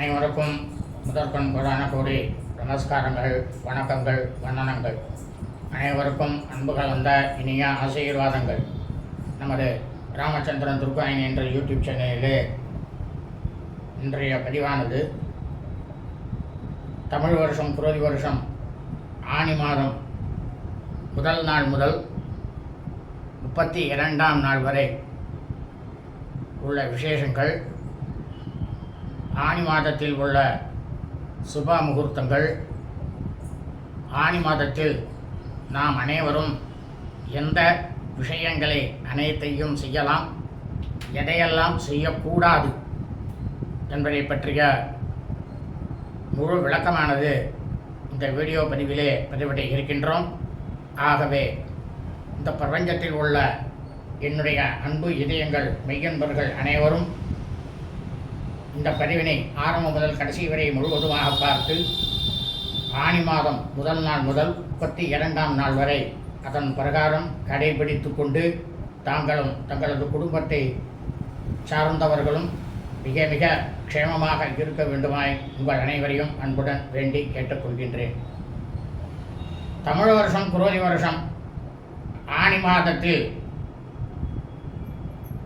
அனைவருக்கும் முதற்கண் புராண கூடி நமஸ்காரங்கள் வணக்கங்கள் வண்ணனங்கள் அனைவருக்கும் அன்பு கலந்த இனிய ஆசீர்வாதங்கள். நமது ராமச்சந்திரன் துர்காயின் என்ற யூடியூப் சேனலிலே இன்றைய பதிவானது தமிழ் வருஷம் குரோதி வருஷம் ஆனி மாதம் முதல் நாள் முதல் முப்பத்தி இரண்டாம் நாள் வரை உள்ள விசேஷங்கள். ஆனி மாதத்தில் உள்ள சுப முகூர்த்தங்கள் ஆனி மாதத்தில் நாம் அனைவரும் எந்த விஷயங்களை அனைத்தையும் செய்யலாம் எதையெல்லாம் செய்யக்கூடாது என்பதை பற்றிய முழு விளக்கமானது இந்த வீடியோ பதிவிலே பதிவிட இருக்கின்றோம். ஆகவே இந்த பிரபஞ்சத்தில் உள்ள என்னுடைய அன்பு இதயங்கள் மெய்யன்பர்கள் அனைவரும் இந்த பதிவினை ஆரம்பம் முதல் கடைசி வரை முழுவதுமாக பார்த்து ஆனி மாதம் முதல் நாள் முதல் முப்பத்தி இரண்டாம் நாள் வரை அதன் பிரகாரம் கடைபிடித்து கொண்டு தாங்களும் தங்களது குடும்பத்தை சார்ந்தவர்களும் மிக மிக க்ஷேமமாக இருக்க வேண்டுமாய் உங்கள் அனைவரையும் அன்புடன் வேண்டி கேட்டுக்கொள்கின்றேன். தமிழ் வருஷம் குரோதி வருஷம் ஆனி மாதத்தில்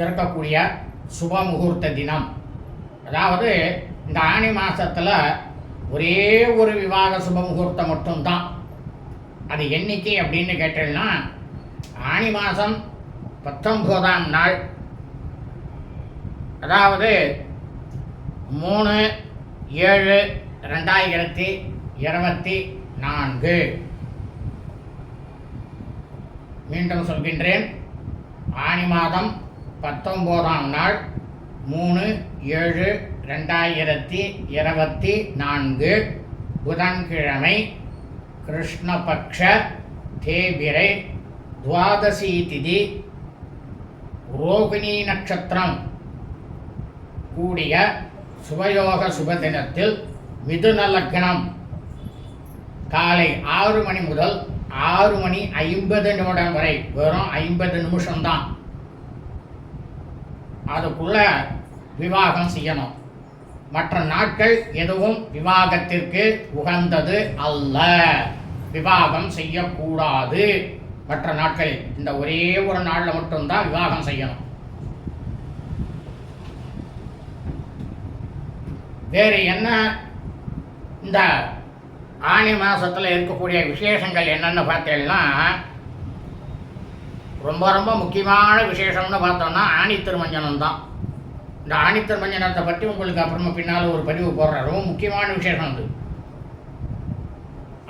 இருக்கக்கூடிய சுப முகூர்த்த தினம். அதாவது இந்த ஆனி மாதத்தில் ஒரே ஒரு விவாக சுப முகூர்த்தம் மட்டும்தான். அது எண்ணிக்கை அப்படின்னு கேட்டீங்கன்னா ஆனி மாதம் பத்தொம்போதாம் நாள். அதாவது மூணு ஏழு ரெண்டாயிரத்தி இருபத்தி நான்கு. மீண்டும் சொல்கின்றேன் ஆனி மாதம் பத்தொம்போதாம் நாள். மூணு ஏழு ரெண்டாயிரத்தி இருபத்தி நான்கு புதன்கிழமை கிருஷ்ணபக்ஷ தேபிரை துவாதசி திதி ரோகிணி நட்சத்திரம். கூடிய சுபயோக சுபதினத்தில் மிதுன லக்னம். காலை ஆறு மணி முதல் ஆறு மணி ஐம்பது நிமிடம் வரை வெறும் ஐம்பது நிமிஷம்தான். அதுக்குள்ள விவாகம் செய்யணும். மற்ற நாட்கள் எதுவும் விவாகத்திற்கு உகந்தது அல்ல. விவாகம் செய்யக்கூடாது. மற்ற நாட்கள் இந்த ஒரே ஒரு நாளில் மட்டும்தான் விவாகம் செய்யணும். வேறு என்ன? இந்த ஆனி மாதத்தில் இருக்கக்கூடிய விசேஷங்கள் என்னென்னு பார்த்தீங்கன்னா ரொம்ப ரொம்ப முக்கியமான விசேஷம்னு பார்த்தோம்னா ஆணி திருமஞ்சனம் தான் இந்த ஆணி திருமஞ்சனத்தை பற்றி உங்களுக்கு அப்புறமா பின்னால் ஒரு பதிவு போடுறேன். ரொம்ப முக்கியமான விசேஷம் அது.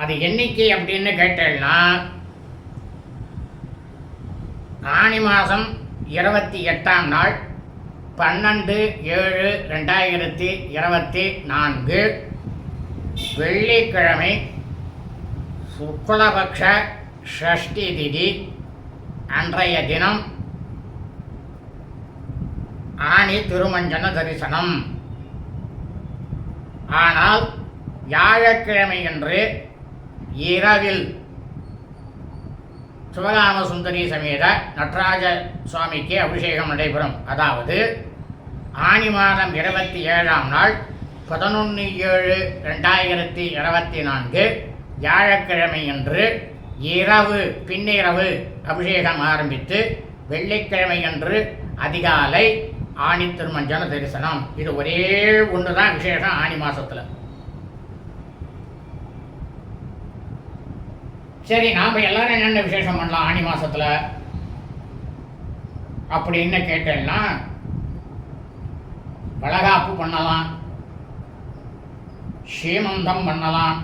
அது என்னைக்கு அப்படின்னு கேட்டேன்னா ஆனி மாதம் இருபத்தி எட்டாம் நாள் பன்னெண்டு ஏழு ரெண்டாயிரத்தி இருபத்தி நான்கு. வெள்ளிக்கிழமை சுக்லபக்ஷ ஷஷ்டி திதி அன்றைய தினம் ஆணி திருமஞ்சன தரிசனம். ஆனால் வியாழக்கிழமை என்று இரவில் சிவராம சுந்தரி சமேத நடராஜ சுவாமிக்கு அபிஷேகம் நடைபெறும். அதாவது ஆனி மாதம் இருபத்தி ஏழாம் நாள் பதினொன்று ஏழு ரெண்டாயிரத்தி இருபத்தி நான்கு வியாழக்கிழமையன்று இரவு பின்னிரவு அபிஷேகம் ஆரம்பித்து வெள்ளிக்கிழமை அன்று அதிகாலை ஆணி திருமஞ்சன தரிசனம். இது ஒரே ஒன்று தான் விசேஷம் ஆணி மாதத்தில் சரி நாம் எல்லாரும் என்னென்ன விசேஷம் பண்ணலாம் ஆணி மாதத்தில் அப்படின்னு கேட்டேன்னா வளகாப்பு பண்ணலாம். சீமந்தம் பண்ணலாம்.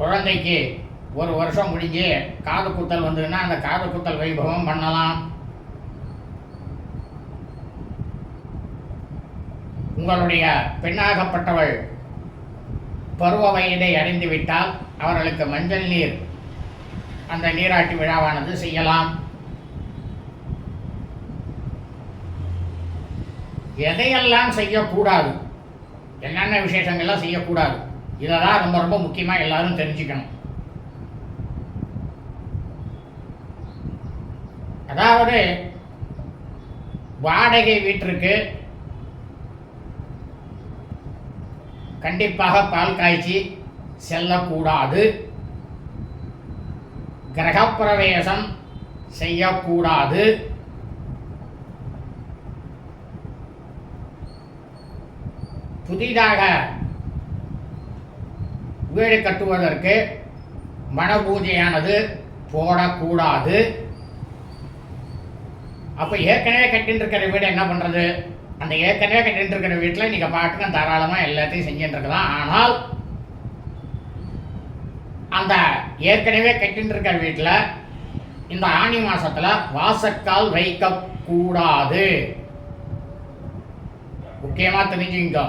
குழந்தைக்கு ஒரு வருஷம் முடிஞ்சு காது குத்தல் வந்ததுன்னா அந்த காது குத்தல் வைபவம் பண்ணலாம். உங்களுடைய பெண்ணாகப்பட்டவள் பருவ வயதை அடைந்து விட்டால் அவர்களுக்கு மஞ்சள் நீர் அந்த நீராட்டு விழாவானது செய்யலாம். எதையெல்லாம் செய்யக்கூடாது? என்னென்ன விசேஷங்கள்லாம் செய்யக்கூடாது? இதெல்லாம் ரொம்ப ரொம்ப முக்கியமாக எல்லாரும் தெரிஞ்சுக்கணும். அதாவது வாடகை வீட்டிற்கு கண்டிப்பாக பால் காய்ச்சி செல்லக்கூடாது. கிரகப்பிரவேசம் செய்யக்கூடாது. புதிதாக வீடு கட்டுவதற்கு மனபூஜையானது போடக்கூடாது. அப்போ ஏற்கனவே கட்டின்னு இருக்கிற வீடு என்ன பண்ணுறது அந்த ஏற்கனவே கட்டின்னு இருக்கிற வீட்டில் நீங்கள் பாட்டுக்கு தாராளமாக எல்லாத்தையும் செஞ்சுட்டு இருக்கலாம் ஆனால் அந்த ஏற்கனவே கட்டின்னு இருக்கிற வீட்டில் இந்த ஆணி மாசத்துல வாசக்கால் வைக்கக்கூடாது. முக்கியமாக தெரிஞ்சுங்க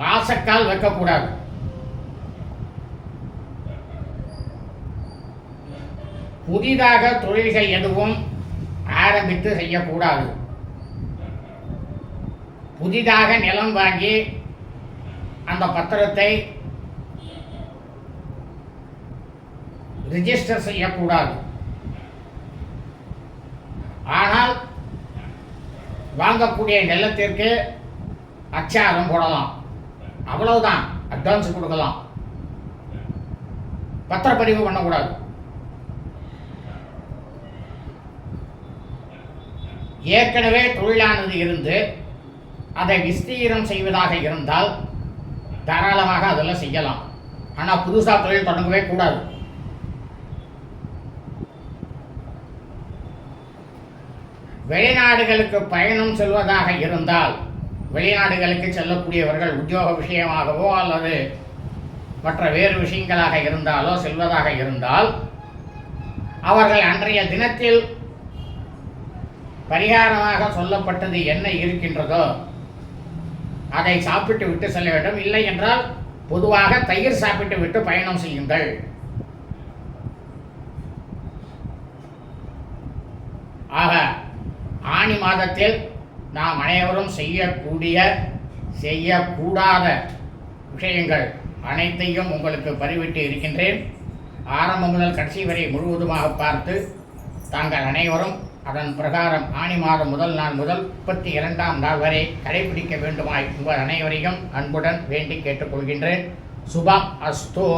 வாசக்கால் வைக்கக்கூடாது. புதிதாக தொழில்கள் எதுவும் ஆரம்பித்து செய்யக்கூடாது. புதிதாக நிலம் வாங்கி அந்த பத்திரத்தை ரிஜிஸ்டர் செய்யக்கூடாது. ஆனால் வாங்கக்கூடிய நிலத்திற்கு அச்சாரம் போடலாம். அவ்வளவுதான். அட்வான்ஸ் கொடுக்கலாம். பத்திரப்பதிவு பண்ணக்கூடாது. ஏற்கனவே தொழிலானது இருந்து அதை விஸ்தீரம் செய்வதாக இருந்தால் தாராளமாக அதெல்லாம் செய்யலாம். ஆனால் புதுசாக தொழில் தொடங்கவே கூடாது. வெளிநாடுகளுக்கு பயணம் செல்வதாக இருந்தால் வெளிநாடுகளுக்கு செல்லக்கூடியவர்கள் உத்தியோக விஷயமாகவோ அல்லது மற்ற வேறு விஷயங்களாக இருந்தாலோ செல்வதாக இருந்தால் அவர்கள் அன்றைய தினத்தில் பரிகாரமாக சொல்லப்பட்டது என்ன இருக்கின்றதோ அதை சாப்பிட்டு விட்டு செல்ல வேண்டும். இல்லை என்றால் பொதுவாக தயிர் சாப்பிட்டு விட்டு பயணம் செய்யுங்கள். ஆக ஆணி மாதத்தில் நாம் அனைவரும் செய்யக்கூடிய செய்யக்கூடாத விஷயங்கள் அனைத்தையும் உங்களுக்கு பதிவிட்டு இருக்கின்றேன். ஆரம்பம் முதல் கடைசி வரை முழுவதுமாக பார்த்து தாங்கள் அனைவரும் அதன் பிரகாரம் ஆணி மாதம் முதல் நாள் முதல் முப்பத்தி இரண்டாம் நாள் வரை கடைபிடிக்க வேண்டுமாய் உங்கள் அனைவரையும் அன்புடன் வேண்டி கேட்டுக்கொள்கின்றேன். சுபம் அஸ்தோ.